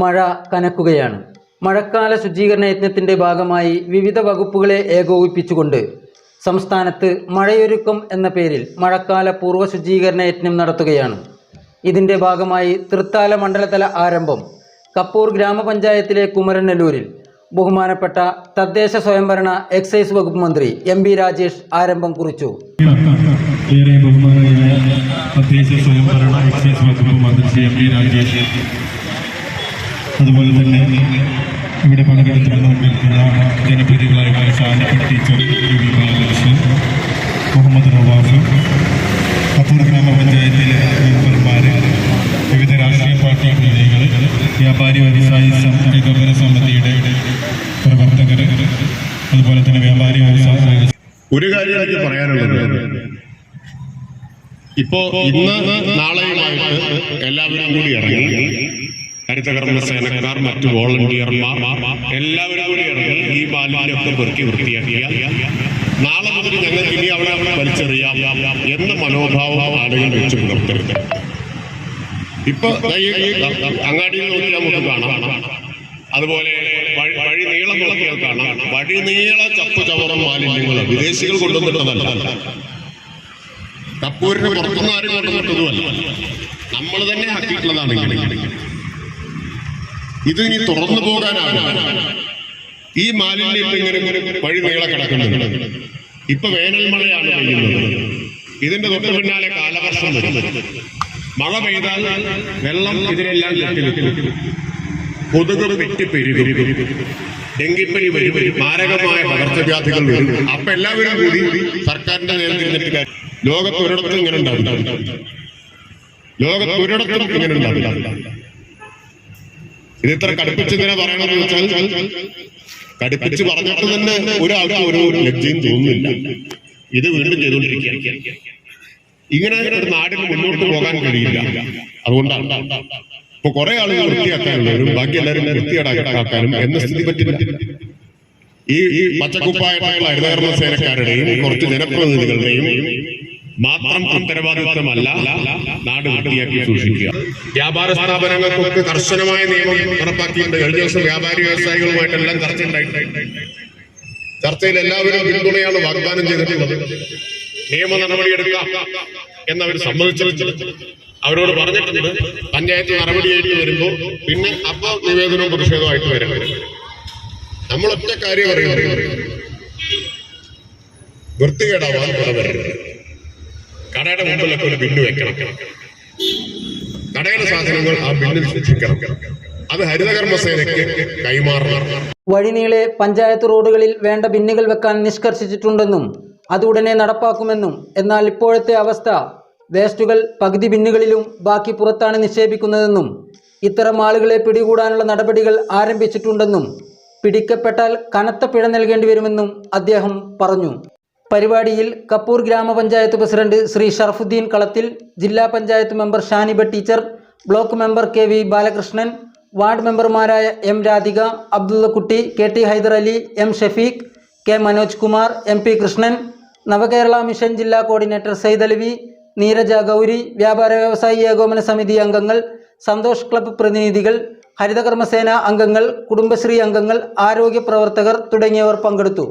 മഴ കനക്കുകയാണ്. മഴക്കാല ശുചീകരണ യജ്ഞത്തിന്റെ ഭാഗമായി വിവിധ വകുപ്പുകളെ ഏകോപിപ്പിച്ചുകൊണ്ട് സംസ്ഥാനത്ത് മഴയൊരുക്കം എന്ന പേരിൽ മഴക്കാല പൂർവ ശുചീകരണ യജ്ഞം നടത്തുകയാണ്. ഇതിന്റെ ഭാഗമായി തൃത്താല മണ്ഡലതല ആരംഭം കപ്പൂർ ഗ്രാമപഞ്ചായത്തിലെ കുമരനെല്ലൂരിൽ ബഹുമാനപ്പെട്ട തദ്ദേശ സ്വയംഭരണ എക്സൈസ് വകുപ്പ് മന്ത്രി എം ബി രാജേഷ് ആരംഭം കുറിച്ചു. തദ്ദേശ സ്വയംഭരണ എക്സൈസ് വകുപ്പ് മന്ത്രി എം ബി രാജേഷ് അതുപോലെ തന്നെ ഇവിടെ പങ്കെടുത്തിരുന്ന ജനപ്രതിനിധികളായ ഷാനിക്കൽ ടീച്ചർ മുഹമ്മദ് നവാസ് കപ്പൂർ ഗ്രാമപഞ്ചായത്തിലെ മെമ്പർമാർ വിവിധ രാഷ്ട്രീയ പാർട്ടി പ്രതിനിധികൾ വ്യാപാരി വ്യവസായി ഏകോപന സമിതിയുടെ പ്രവർത്തകർ അതുപോലെ തന്നെ വ്യാപാരി വ്യവസായ ഒരു കാര്യം എനിക്ക് പറയാനുള്ളത്. ഇപ്പോ ഇന്ന് നാളെയുമായിട്ട് എല്ലാവരും കൂടി ഇറങ്ങി. ഹരിതകർമ്മ സേനക്കാർ മറ്റു വോളണ്ടിയർമാർ എല്ലാവരും കൂടി ഇറങ്ങി ഈ മാലിന്യമൊക്കെ പെറുക്കി വൃത്തിയാക്കിയാൽ നാളെ മുതൽ ഞങ്ങൾ ഇനി അവിടെ വലിച്ചെറിയാം എന്ന മനോഭാവം ആളുകൾ വെച്ച് പുലർത്തരുത് ഇപ്പൊ അങ്ങാടിയിൽ നമുക്ക് കാണാം. അതുപോലെ വഴി നീളം നോക്കിയാൽ കാണാം. വഴി നീള ചപ്പ് ചവറം മാലിന്യങ്ങൾ വിദേശികൾ കൊണ്ടുവന്നിട്ടതല്ല. കപ്പൂരിന് പുറത്തുനിന്ന് ആരും കൊണ്ടുവന്നിട്ടതുമല്ല നമ്മൾ തന്നെ ആക്കിയിട്ടുള്ളതാണ് ഇങ്ങനെ ഇത് ഇനി തുറന്നു പോകാനാണ്. ഈ മാലിന്യം ഇങ്ങനെ വഴി നീള കിടക്കുന്നുണ്ട് ഇപ്പൊ വേനൽ മഴയാണ് പെയ്യുന്നത്. ഇതിന്റെ തൊട്ട് പിന്നാലെ കാലവർഷം മഴ പെയ്താൽ വെള്ളം ഇതിനെല്ലാം കെട്ടി കൊതുക് പെരുകും. ഡെങ്കിപ്പനി വരും. മാരകമായ പകർച്ചവ്യാധികൾ വരും. അപ്പൊ എല്ലാവരും കൂടി സർക്കാരിന്റെ നേരെ തിരിഞ്ഞിട്ട് കാര്യം ലോകത്ത് ഒരിടത്തും ഇങ്ങനെ ഉണ്ടാവില്ല. ലോകത്ത് ഒരിടത്തും ഇങ്ങനെ ഉണ്ടാവില്ല. ഇത് ഇത്ര കടുപ്പിച്ചെന്തിനാ പറയണമെന്ന് വെച്ചാൽ കടുപ്പിച്ച് പറഞ്ഞിട്ട് തന്നെ ഒരാൾക്ക് ഒരു ലജ്ജയും തോന്നുന്നില്ല. ഇത് വീണ്ടും ചെയ്തുകൊണ്ടിരിക്കുക ഇങ്ങനെ ഒരു നാടിന് മുന്നോട്ട് പോകാൻ കഴിയില്ല. അതുകൊണ്ടാണ് ഇപ്പൊ കുറെ ആളുകൾ വൃത്തിയാക്കാനുള്ളവരും ബാക്കി എല്ലാവരും വൃത്തിയാടാക്കാനും എന്ന സ്ഥിതി പറ്റില്ല. ഈ ഈ പച്ചക്കുപ്പായ ഹരിതകർമ്മ സേനക്കാരുടെയും കുറച്ച് ജനപ്രതിനിധികളുടെയും മാത്രം ഉത്തരവാദിത്വമല്ല നാട് വൃത്തിയാക്കി സൂക്ഷിക്കുക. വ്യാപാര സ്ഥാപനങ്ങൾക്കൊക്കെ കർശനമായ നിയമം നടപ്പാക്കിയിട്ടുണ്ട് കഴിഞ്ഞ ദിവസം വ്യാപാരി വ്യവസായികളുമായിട്ടെല്ലാം ചർച്ച ഉണ്ടായിട്ടുണ്ട്. ചർച്ചയിൽ എല്ലാവരും പിന്തുണയാണ് വാഗ്ദാനം ചെയ്തിട്ടുള്ളത്. നിയമ നടപടിയെടുക്കാം എന്നവർ സമ്മതിച്ചിട്ടുണ്ട്. അവരോട് പറഞ്ഞിട്ടുണ്ട്. പഞ്ചായത്ത് നടപടിയായിട്ട് വരുമ്പോ പിന്നെ അപ്പൊ നിവേദനവും പ്രതിഷേധമായിട്ട് വരണം നമ്മളൊറ്റ കാര്യം അറിയാം വൃത്തികേടാവാൻ വരരുത് കടയുടെ മുമ്പിലൊക്കെ ഒരു ബില്ല് വെക്കണം. കടയുടെ സാധനങ്ങൾ ആ ബില്ലിൽ സൂക്ഷിക്കണം. അത് ഹരിതകർമ്മ സേനയ്ക്ക് കൈമാറണം. വഴിനീളെ പഞ്ചായത്ത് റോഡുകളിൽ വേണ്ട ബിന്നുകൾ വെക്കാൻ നിഷ്കർഷിച്ചിട്ടുണ്ടെന്നും അത് ഉടനെ നടപ്പാക്കുമെന്നും എന്നാൽ ഇപ്പോഴത്തെ അവസ്ഥ വേസ്റ്റുകൾ പകുതി ബിന്നുകളിലും ബാക്കി പുറത്താണ് നിക്ഷേപിക്കുന്നതെന്നും ഇത്തരം ആളുകളെ പിടികൂടാനുള്ള നടപടികൾ ആരംഭിച്ചിട്ടുണ്ടെന്നും പിടിക്കപ്പെട്ടാൽ കനത്ത പിഴ നൽകേണ്ടി വരുമെന്നും അദ്ദേഹം പറഞ്ഞു. പരിപാടിയിൽ കപ്പൂർ ഗ്രാമപഞ്ചായത്ത് പ്രസിഡന്റ് ശ്രീ ഷറഫുദ്ദീൻ കളത്തിൽ ജില്ലാ panchayat member Shaniba teacher block member K V Balakrishnan ward മെമ്പർമാരായ M Radhika Abdullakutty K T Haidar Ali M Shafeeq K Manoj Kumar M P Krishnan Navakerala mission ജില്ലാ കോർഡിനേറ്റർ സൈദലവി നീരജ ഗൗരി വ്യാപാര വ്യവസായി ഏകോപന സമിതി അംഗങ്ങൾ സന്തോഷ് ക്ലബ്ബ് പ്രതിനിധികൾ ഹരിതകർമ്മസേന അംഗങ്ങൾ കുടുംബശ്രീ അംഗങ്ങൾ ആരോഗ്യ പ്രവർത്തകർ തുടങ്ങിയവർ പങ്കെടുത്തു.